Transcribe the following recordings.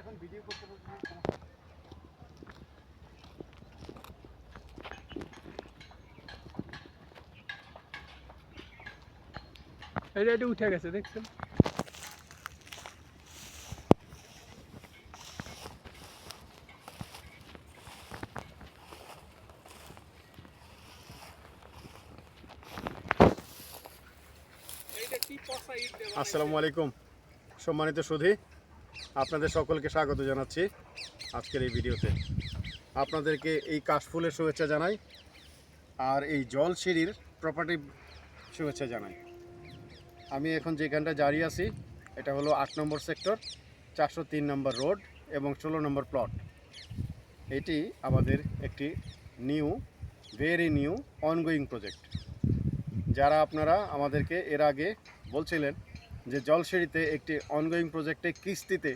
এখন ভিডিও করতে এটা উঠে গেছে দেখছেন এইটা কি পচা ইট দেওয়া আসসালামু আলাইকুম। সম্মানিত সুধী, আপনাদের সকলকে স্বাগত জানাচ্ছি আজকের এই ভিডিওতে। আপনাদেরকে এই কাশফুলের শুভেচ্ছা জানাই আর এই জল সিঁড়ির প্রপার্টি শুভেচ্ছা জানাই। আমি এখন যেখানটা দাঁড়িয়ে আছি, এটা হলো আট নম্বর সেক্টর, চারশো তিন নম্বর রোড এবং ষোলো নম্বর প্লট এটি আমাদের একটি new very new ongoing project যারা আপনারা আমাদেরকে এর আগে বলছিলেন যে জলসিঁড়িতে একটি অনগোয়িং প্রজেক্টে কিস্তিতে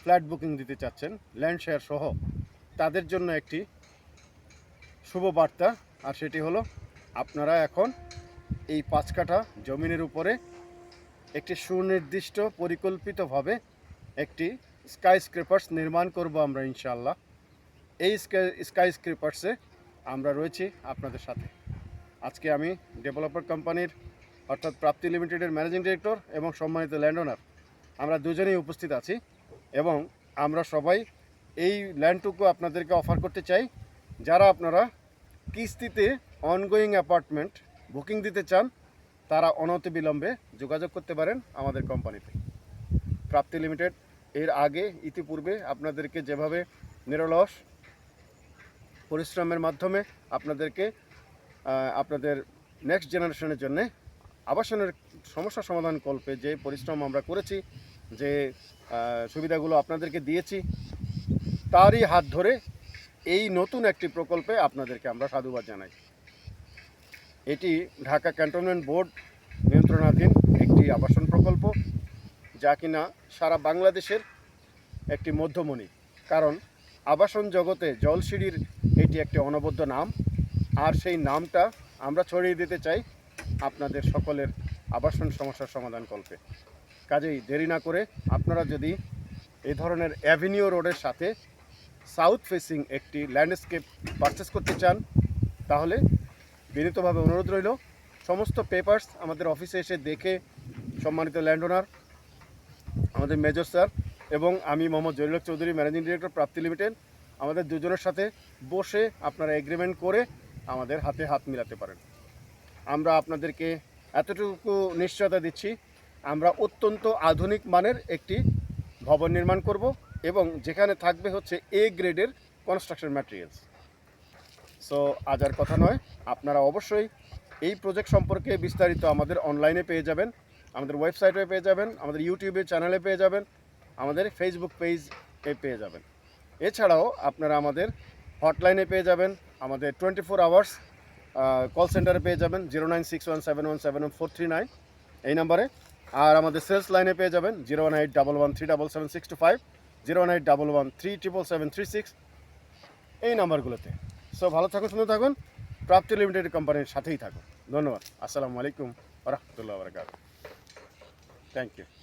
ফ্ল্যাট বুকিং দিতে চাচ্ছেন ল্যান্ড শেয়ার সহ, তাদের জন্য একটি শুভ বার্তা, আর সেটি হলো আপনারা এখন এই পাঁচ কাঠা জমিনের উপরে একটি সুনির্দিষ্ট পরিকল্পিতভাবে একটি স্কাই স্ক্রেপার্স নির্মাণ করব আমরা ইনশাল্লাহ এই স্কাই স্ক্রেপার্সে আমরা রয়েছি আপনাদের সাথে। আজকে আমি ডেভেলপার কোম্পানির অর্থাৎ প্রাপ্তি লিমিটেডের ম্যানেজিং ডিরেক্টর এবং সম্মানিত ল্যান্ড ওনার আমরা দুজনেই উপস্থিত আছি এবং আমরা সবাই এই ল্যান্ডটুকু আপনাদেরকে অফার করতে চাই। যারা আপনারা কিস্তিতে অনগোয়িং অ্যাপার্টমেন্ট বুকিং দিতে চান, তারা অনতিবিলম্বে যোগাযোগ করতে পারেন আমাদের কোম্পানিতে প্রাপ্তি লিমিটেড এর আগে ইতিপূর্বে আপনাদেরকে যেভাবে নিরলস পরিশ্রমের মাধ্যমে আপনাদেরকে আপনাদের নেক্সট জেনারেশনের জন্যে আবাসনের সমস্যা সমাধান কল্পে যে পরিশ্রম আমরা করেছি, যে সুবিধাগুলো আপনাদেরকে দিয়েছি, তারই হাত ধরে এই নতুন একটি প্রকল্পে আপনাদেরকে আমরা সাধুবাদ জানাই। এটি ঢাকা ক্যান্টনমেন্ট বোর্ড নিয়ন্ত্রণাধীন একটি আবাসন প্রকল্প, যা কিনা সারা বাংলাদেশের একটি মধ্যমণি। কারণ আবাসন জগতে জলসিঁড়ির এটি একটি অনবদ্য নাম। আর সেই নামটা আমরা ছড়িয়ে দিতে চাই আপনাদের সকলের আবাসন সমস্যার সমাধান কল্পে। কাজেই দেরি না করে আপনারা যদি এই ধরনের অ্যাভিনিউ রোডের সাথে সাউথ ফেসিং একটি ল্যান্ডস্কেপ পারচেস করতে চান, তাহলে বিনীতভাবে অনুরোধ রইল, সমস্ত পেপার্স আমাদের অফিসে এসে দেখে সম্মানিত ল্যান্ড ওনার আমাদের মেজর স্যার এবং আমি Mohammad Jalil Chowdhury managing director Prapti limited আমাদের দুজনের সাথে বসে আপনারা এগ্রিমেন্ট করে আমাদের হাতে হাত মিলাতে পারেন। আমরা আপনাদেরকে এতটুকু নিশ্চয়তা দিচ্ছি, আমরা অত্যন্ত আধুনিক মানের একটি ভবন নির্মাণ করব এবং যেখানে থাকবে হচ্ছে এ গ্রেডের কনস্ট্রাকশন ম্যাটেরিয়ালস সো আজ আর কথা নয়, আপনারা অবশ্যই এই প্রজেক্ট সম্পর্কে বিস্তারিত আমাদের অনলাইনে পেয়ে যাবেন, আমাদের ওয়েবসাইটে পেয়ে যাবেন, আমাদের ইউটিউবের চ্যানেলে পেয়ে যাবেন, আমাদের ফেসবুক পেজে পেয়ে যাবেন। এছাড়াও আপনারা আমাদের হটলাইনে পেয়ে যাবেন আমাদের টোয়েন্টি ফোর আওয়ার্স কল সেন্টারে পেয়ে যাবেন zero nine six one seven one seven one four three nine এই নাম্বারে আর আমাদের সেলস লাইনে পেয়ে যাবেন zero one eight double one three double seven six two five zero one eight double one three triple seven three six এই নাম্বারগুলোতে so ভালো থাকুন, সুন্দর থাকুন। প্রাপ্তি লিমিটেড কোম্পানির সাথেই থাকুন। ধন্যবাদ। আসসালামু আলাইকুম রহমতুল্লাহ বরকাত থ্যাংক ইউ